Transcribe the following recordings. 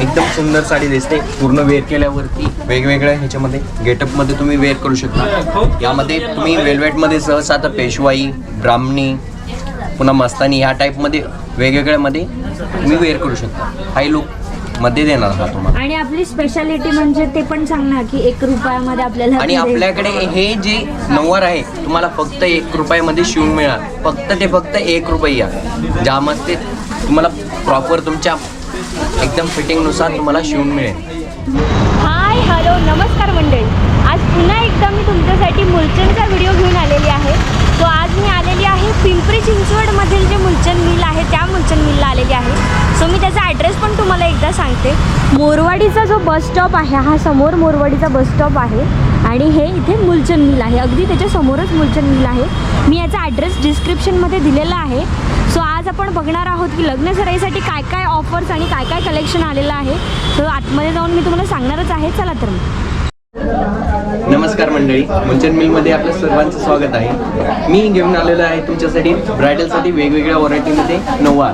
एकदम सुंदर साडी दिसते. पूर्ण वेअर केल्यावरती वेगवेगळ्या ह्याच्यामध्ये गेटअपमध्ये तुम्ही वेअर करू शकता. यामध्ये तुम्ही वेल्वेटमध्ये सहसा आता पेशवाई ब्राह्मणी पुन्हा मस्तानी ह्या टाईपमध्ये वेगवेगळ्या मध्ये तुम्ही वेअर करू शकता. हाय लुकमध्ये देणार हा तुम्हाला. आणि आपली स्पेशालिटी म्हणजे ते पण सांग ना की एक रुपयामध्ये आपल्याला आणि आपल्याकडे हे जे नऊवार आहे तुम्हाला फक्त एक रुपयामध्ये शिवून मिळणार. फक्त ते फक्त एक रुपया ज्यामध्ये तुम्हाला प्रॉपर तुमच्या एकदम फिटिंगनुसार तुम्हाला शिवून मिळेल. हाय हॅलो नमस्कार मंडळी. आज पुन्हा एकदा मी तुमच्यासाठी मुलचंदचा व्हिडिओ घेऊन आलेली आहे. सो आज मी आलेली आहे पिंपरी चिंचवडमधील जे मुलचंद मिल आहे त्या मुलचंद मिलला आलेली आहे. सो मी त्याचा ॲड्रेस पण तुम्हाला एकदा सांगते. मोरवाडीचा जो बस स्टॉप आहे हा समोर मोरवाडीचा बस स्टॉप आहे. आणि हे इथे मुलचंद मिल आहे. अगदी त्याच्यासमोरच मुलचंद मिल आहे. मी याचा ॲड्रेस डिस्क्रिप्शनमध्ये दिलेला आहे. सो आज आपण बघणार आहोत की लग्न सराईसाठी काय काय ऑफर्स आणि काय काय कलेक्शन आलेलं आहे. सो आतमध्ये जाऊन मी तुम्हाला सांगणारच आहे. चला तर मग. नमस्कार मंडळी. मुंचन मिलमध्ये आपलं सर्वांचं स्वागत आहे. मी घेऊन आलेलो आहे तुमच्यासाठी ब्रायडलसाठी वेगवेगळ्या व्हरायटीमध्ये नऊवार.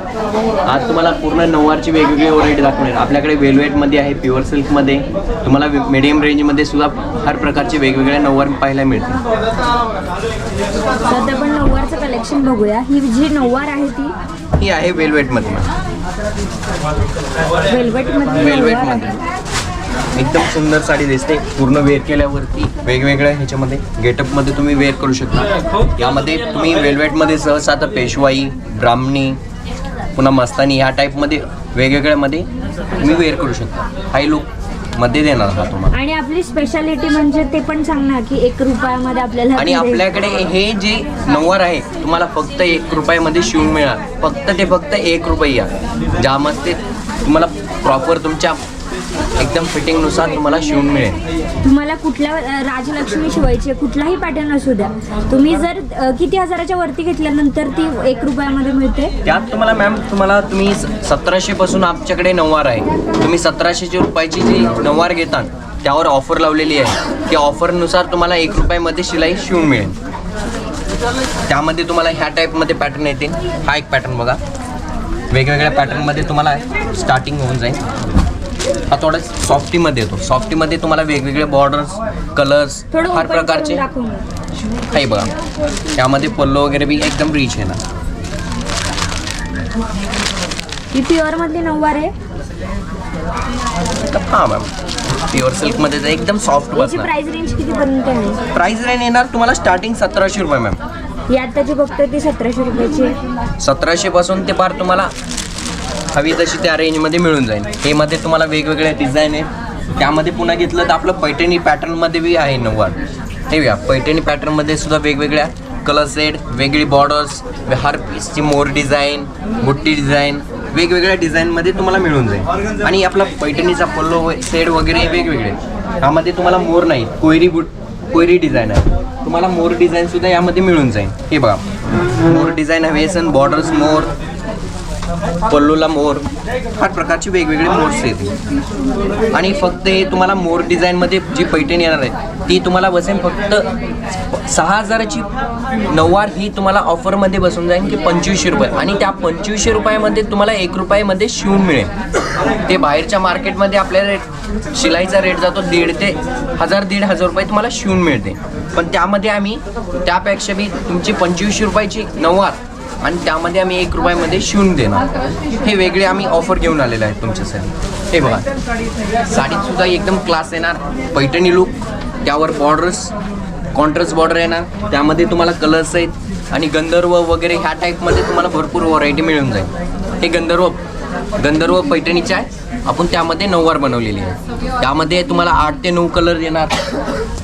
आज तुम्हाला पूर्ण नऊवारची वेगवेगळी व्हरायटी दाखवणार आपल्याकडे वेलवेटमध्ये आहे प्युअर सिल्कमध्ये तुम्हाला मिडियम रेंजमध्ये सुद्धा हर प्रकारचे वेगवेगळ्या नऊवार पाहायला मिळतील. तर आता आपण नऊवारचं कलेक्शन बघूया. ही जी नऊवार आहे ती ही आहे वेलवेटमध्ये. वेल्वेटमध्ये एकदम सुंदर साडी दिसते. पूर्ण वेअर केल्यावरती वेगवेगळ्या ह्याच्यामध्ये गेटअपमध्ये तुम्ही वेअर करू शकता. यामध्ये तुम्ही वेलवेटमध्ये सहसा आता पेशवाई ब्राह्मणी पुन्हा मस्तानी ह्या टाईपमध्ये वेगवेगळ्यामध्ये तुम्ही वेअर करू शकता. हाय लुक मध्ये देणार हा तुम्हाला? आणि आपली स्पेशालिटी म्हणजे ते पण सांग ना की एक रुपयामध्ये आपल्याला आणि आपल्याकडे हे जे नऊवार आहे तुम्हाला फक्त एक रुपयामध्ये शिवून मिळणार. फक्त ते फक्त एक रुपया ज्यामध्ये तुम्हाला प्रॉपर तुमच्या एकदम फिटिंगनुसार तुम्हाला शिवून मिळेल. तुम्हाला कुठल्या राजलक्ष्मी शिवायची आहे, कुठलाही पॅटर्न असू द्या तुम्ही जर अ, किती हजाराच्या वरती घेतल्यानंतर ती एक रुपयामध्ये मिळते? त्यात तुम्हाला मॅम तुम्हाला तुम्ही सतराशे पासून आमच्याकडे नऊवार आहे. तुम्ही सतराशेची रुपयाची जी नऊवार घेतात त्यावर ऑफर लावलेली आहे. त्या ऑफरनुसार तुम्हाला एक रुपयामध्ये शिलाई शिवून मिळेल. त्यामध्ये तुम्हाला ह्या टाईपमध्ये पॅटर्न येतील. हा एक पॅटर्न बघा. वेगवेगळ्या पॅटर्नमध्ये तुम्हाला स्टार्टिंग होऊन जाईल. हा थोडा सॉफ्टीमध्ये येतो. सॉफ्टीमध्ये तुम्हाला वेगवेगळे बॉर्डर्स कलर्स हर प्रकारचे. काही बघा. त्यामध्ये पल्लो वगैरे बी एकदम रिच आहे ना. ही प्युअर मधली नऊवार आहे? हां मॅम प्युअर सिल्कमध्ये तर एकदम सॉफ्ट बसणार. प्राइस रेंज कितीपर्यंत आहे? प्राइस रेंज येणार तुम्हाला स्टार्टिंग सतराशे रुपये मॅम ही बघतोय ती सतराशे रुपयाची. आहे सतराशे पासून ते पार तुम्हाला हवी तशी त्या रेंजमध्ये मिळून जाईल. हे मध्ये तुम्हाला वेगवेगळ्या डिझाईन आहे त्यामध्ये पुन्हा घेतलं तर आपलं पैठणी पॅटर्नमध्ये बी आहे नऊवार. हे बघा पैठणी पॅटर्नमध्ये सुद्धा वेगवेगळ्या कलर सेट वेगळी बॉर्डर्स हर पीसची मोर डिझाईन बुट्टी डिझाईन वेगवेगळ्या डिझाईनमध्ये तुम्हाला मिळून जाईल. आणि आपला पैठणीचा पल्लो सेट वगैरे वेगवेगळे यामध्ये तुम्हाला मोर नाही कोयरी बुट कोयरी डिझाईन आहे. तुम्हाला मोर डिझाईनसुद्धा यामध्ये मिळून जाईल. हे बघा मोर डिझाईन हवे असेल बॉर्डर्स मोर पल्लूला मोर. फार प्रकारचे वेगवेगळे मोर्स येतील आणि फक्त हे तुम्हाला मोर डिझाईनमध्ये जी पैठणी येणार आहे ती तुम्हाला बसेल फक्त सहा हजाराची. नऊवार ही तुम्हाला ऑफरमध्ये बसून जाईल की पंचवीसशे रुपये. आणि त्या पंचवीसशे रुपयामध्ये तुम्हाला एक रुपयामध्ये शिवून मिळेल. ते बाहेरच्या मार्केटमध्ये आपल्याला रेट शिलाईचा रेट जातो दीड ते हजार दीड हजार रुपये तुम्हाला शिवून मिळते. पण त्यामध्ये आम्ही त्यापेक्षा बी तुमची पंचवीसशे रुपयाची नऊवार आणि त्यामध्ये आम्ही एक रुपयामध्ये शिवून देणार. हे वेगळे आम्ही ऑफर घेऊन आलेले आहेत तुमच्यासाठी. हे बघा. साडीत सुद्धा एकदम क्लास येणार. पैठणी लुक त्यावर बॉर्डर्स कॉन्ट्रास्ट बॉर्डर येणार. त्यामध्ये तुम्हाला कलर्स आहेत. आणि गंधर्व वगैरे ह्या टाईपमध्ये तुम्हाला भरपूर व्हरायटी मिळून जाईल. हे गंधर्व गंधर्व पैठणीचे आहे. आपण त्यामध्ये नऊवार बनवलेली आहे. त्यामध्ये तुम्हाला आठ ते नऊ कलर येणार.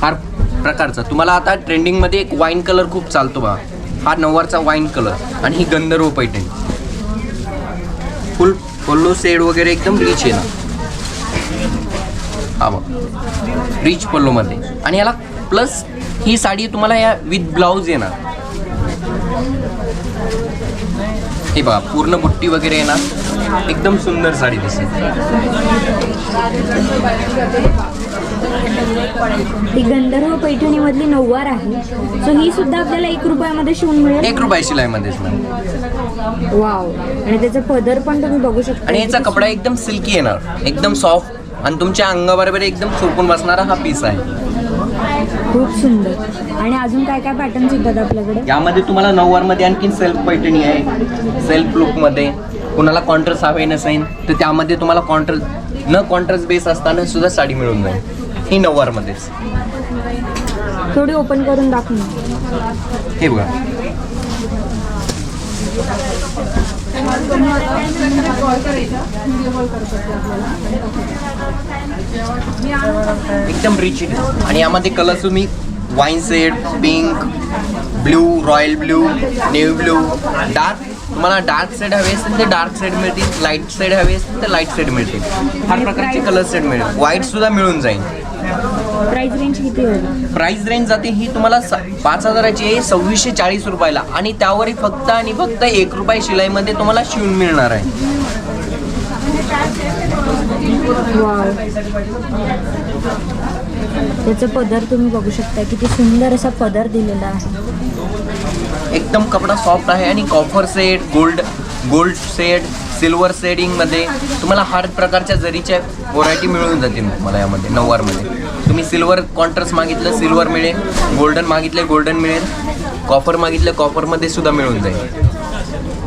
फार प्रकारचा. तुम्हाला आता ट्रेंडिंगमध्ये एक वाईन कलर खूप चालतो बा हा नऊवारचा वाईन कलर आणि ही गंधर्व पैठणी. फुल पल्लो सेड वगैरे एकदम रिच आहे ना. हा बघ. रिच पल्लोमध्ये आणि याला प्लस ही साडी तुम्हाला या विथ ब्लाऊज येणार हे बघा पूर्ण बुट्टी वगैरे येणार एकदम सुंदर साडी दिसेल. ही गंधर्व पैठणीमधली नऊवार आहे. सो ही सुद्धा आपल्याला एक रुपयामध्ये शिवून मिळेल. एक रुपये शिलाईमध्येच मॅम. वाव आणि त्याचा पदर पण तुम्ही बघू शकता. आणि याचा कपडा एकदम सिल्की येणार. एकदम सॉफ्ट आणि तुमच्या अंगाबरोबर एकदम चोपून बसणारा हा पीस आहे. खूप सुंदर. आणि अजून काय काय पॅटर्न्स येतात आपल्याकडे? यामध्ये तुम्हाला नऊवारमध्ये आणखी सेल्फ पैठणी आहे. सेल्फ लुकमध्ये कुणाला कॉन्ट्रास्ट हवे नसेल तर त्यामध्ये तुम्हाला कॉन्ट्रास्ट न कॉन्ट्रास्ट बेस असताना सुद्धा साडी मिळून जाईल. ही नऊवारमध्येच थोडी ओपन करून दाखव ना. हे बघा. एकदम रिच आणि यामध्ये कलर तुम्ही wine shade pink blue royal blue navy blue dark तुम्हाला डार्क सेड हवे असतील तर डार्क सेड मिळतील लाइट सेड हवे असतील तर लाइट सेड मिळतील. फार प्रकारचे कलर सेट मिळेल. व्हाईट सुद्धा मिळून जाईल. प्राइस रेंज किती होईल? प्राइस रेंज जाते ही तुम्हाला स- पाच हजाराची आहे सव्वीसशे चाळीस रुपयाला. आणि त्यावरही फक्त आणि फक्त एक रुपये शिलाईमध्ये तुम्हाला शिवून मिळणार आहे. वाव त्याचं पदर तुम्ही बघू शकता किती सुंदर असा पदर दिलेला आहे. एकदम कपडा सॉफ्ट आहे आणि copper set gold gold set silver सेडिंगमध्ये तुम्हाला हर प्रकारच्या जरीच्या व्हरायटी मिळून जातील तुम्हाला यामध्ये नऊवारमध्ये तुम्ही सिल्वर कॉन्ट्रास्ट मागितलं सिल्वर मिळेल गोल्डन मागितले गोल्डन मिळेल. कॉपर मागितलं कॉपरमध्ये सुद्धा मिळून जाईल.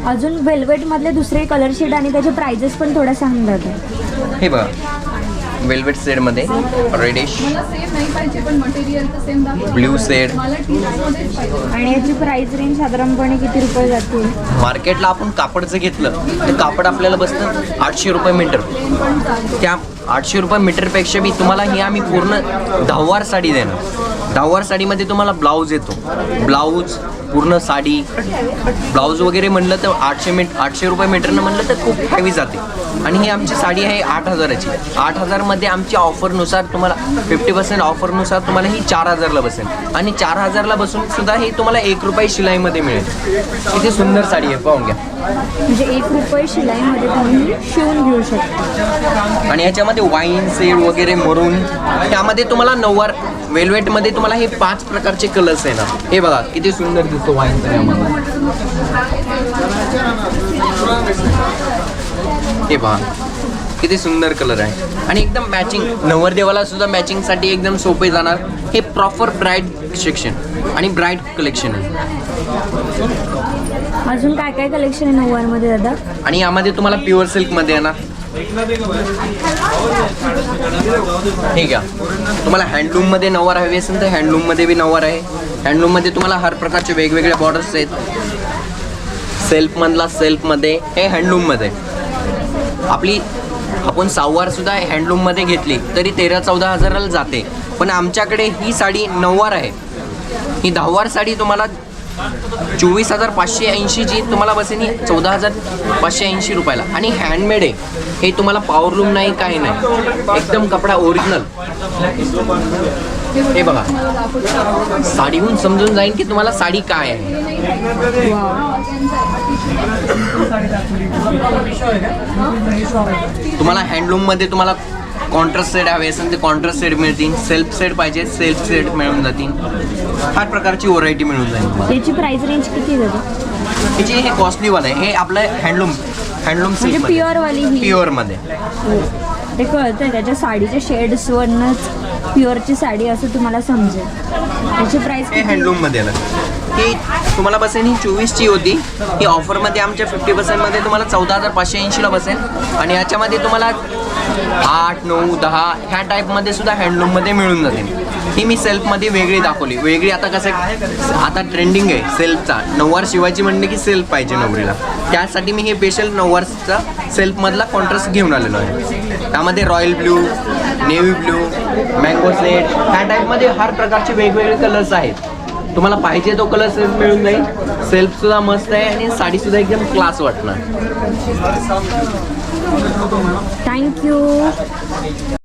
अजून वेल्वेट मधले दुसरे कलर शेड आणि त्याचे प्राइजेस पण थोडा सांगतात हे बघा. वेल्वेट सेडमध्ये रेडिश ब्ल्यू सेड आणि याची प्राइस रेंज साधारणपणे किती रुपये जातील मार्केटला आपण कापडचं घेतलं तर कापड आपल्याला बसतं आठशे रुपये मीटर. त्या आठशे रुपये मीटरपेक्षा बी तुम्हाला ही आम्ही पूर्ण दहावार साडी देणार. दहावार साडीमध्ये तुम्हाला ब्लाऊज येतो. ब्लाऊज पूर्ण साडी ब्लाऊज वगैरे म्हणलं तर आठशे मीट आठशे रुपये मीटरनं म्हणलं तर खूप हेवी जाते. आणि ही आमची साडी आहे आठ हजाराची. आठ हजारमध्ये आमच्या ऑफरनुसार तुम्हाला फिफ्टी पर्सेंट ऑफरनुसार तुम्हाला ही चार हजारला बसेल. आणि चार हजारला बसून सुद्धा ही तुम्हाला एक रुपये शिलाईमध्ये मिळेल. किती सुंदर साडी आहे पाहून घ्या. म्हणजे एक रुपये शिलाईमध्ये तुम्ही शिवून घेऊ शकता. आणि याच्यामध्ये वाईन सेड वगैरे मरून त्यामध्ये तुम्हाला नऊवार वेल्वेटमध्ये तुम्हाला हे पाच प्रकारचे कलर्स येणार हे बघा किती सुंदर दिसतो वाईन यामध्ये. हे पहा किती सुंदर कलर आहे. आणि एकदम मॅचिंग नवरदेवाला सुद्धा मॅचिंगसाठी एकदम सोपे जाणार. हे प्रॉपर ब्राईट सेक्शन आणि ब्राईट कलेक्शन आहे. अजून काय काय कलेक्शन आहे नऊवारमध्ये दादा? आणि यामध्ये तुम्हाला प्युअर सिल्कमध्ये येणार ठीक आहे. तुम्हाला हँडलूममध्ये नऊवार हवी असेल तर हँडलूममध्ये बी नऊवार आहे. हँडलूममध्ये तुम्हाला हर प्रकारचे वेगवेगळे बॉर्डर्स आहेत. सेल्फमधला सेल्फमध्ये हे हँडलूममध्ये आपली आपण सहावार सुद्धा हँडलूममध्ये घेतली तरी तेरा चौदा हजाराला जाते. पण आमच्याकडे ही साडी नऊवार आहे. ही दहावार साडी तुम्हाला चोवीस हजार पाचशे ऐंशी जी तुम्हाला बसेनी चौदा हजार पाचशे ऐंशी रुपयाला. आणि हँडमेड आहे. हे तुम्हाला पॉवरलूम नाही काही नाही. एकदम कपडा ओरिजिनल हे बघा. साडीहून समजून जाईल की तुम्हाला साडी काय आहे. तुम्हाला हँडलूममध्ये तुम्हाला कॉन्ट्रास्ट सेट हवे असेल ते कॉन्ट्रास्ट सेट मिळतील. सेल्फ सेट पाहिजे सेल्फ सेट मिळून जातील. फार प्रकारची व्हरायटी मिळून जाईल तुम्हाला. याची प्राइस रेंज किती आहे दादा? हे जे हे कॉस्टलीवालं आहे. हे आपलं हँडलूम हँडलूम म्हणजे सिल्क प्युअर वाली ही. प्युअरमध्ये हो. ते कळतंय त्याच्या साडीच्या शेड्सवरनंच प्युअरची साडी असं तुम्हाला समजेल. त्याची प्राइस हे हँडलूममध्ये आलं. ही तुम्हाला बसेल ही चोवीसची होती. ही ऑफरमध्ये आमच्या फिफ्टी पर्सेंटमध्ये तुम्हाला चौदा हजार पाचशे ऐंशीला बसेल. आणि याच्यामध्ये तुम्हाला आठ नऊ दहा ह्या टाईपमध्ये सुद्धा हँडलूममध्ये मिळून जाते. ही मी सेल्फमध्ये वेगळी दाखवली. वेगळी आता कसं आहे, आता ट्रेंडिंग आहे सेल्फचा नऊवार शिवायची म्हणणे की सेल्फ पाहिजे नवरीला. त्यासाठी मी हे स्पेशल नऊवारचा सेल्फमधला कॉन्ट्रास्ट घेऊन आलेलो आहे. त्यामध्ये royal blue navy blue mango set ह्या टाईपमध्ये हर प्रकारचे वेगवेगळे कलर्स आहेत. तुम्हाला पाहिजे तो कलर सेल्फ मिळून जाईल. सेल्फसुद्धा मस्त आहे आणि साडीसुद्धा एकदम क्लास वाटणार. Thank you.